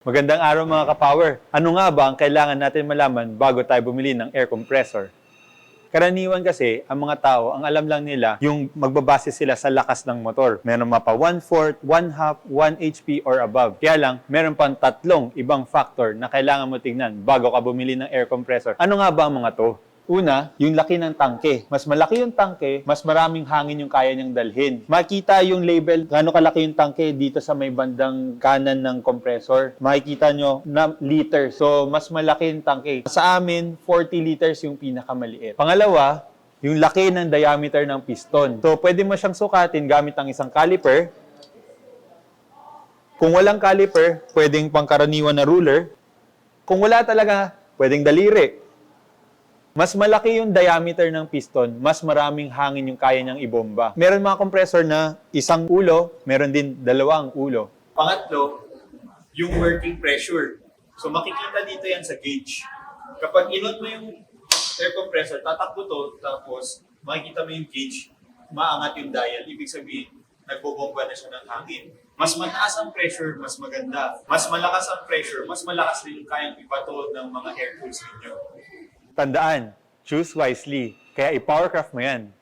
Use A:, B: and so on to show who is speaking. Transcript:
A: Magandang araw mga ka-power. Ano nga ba ang kailangan natin malaman bago tayo bumili ng air compressor? Karaniwan kasi, ang mga tao, ang alam lang nila, yung magbabase sila sa lakas ng motor. Meron mapa 1-4, 1-half, 1 HP or above. Kaya lang, meron pang tatlong ibang factor na kailangan mo tingnan bago ka bumili ng air compressor. Ano nga ba ang mga to? Una, yung laki ng tangke. Mas malaki yung tangke, mas maraming hangin yung kaya niyang dalhin. Makita yung label, gaano kalaki yung tangke dito sa may bandang kanan ng compressor. Makikita nyo na liter. So, mas malaki yung tangke. Sa amin, 40 liters yung pinakamaliit. Pangalawa, yung laki ng diameter ng piston. So, pwede mo siyang sukatin gamit ang isang caliper. Kung walang caliper, pwedeng pangkaraniwan na ruler. Kung wala talaga, pwedeng daliri. Mas malaki yung diameter ng piston, mas maraming hangin yung kaya niyang ibomba. Meron mga compressor na isang ulo, meron din dalawang ulo. Pangatlo, yung working pressure. So makikita dito yan sa gauge. Kapag inot mo yung air compressor, tatakbo to, tapos makikita mo yung gauge, maangat yung dial. Ibig sabihin, nagbobomba na siya ng hangin. Mas mataas ang pressure, mas maganda. Mas malakas ang pressure, mas malakas din yung kayang ibato ng mga air tools ninyo. Tandaan, choose wisely. Kaya i-powercraft mo yan.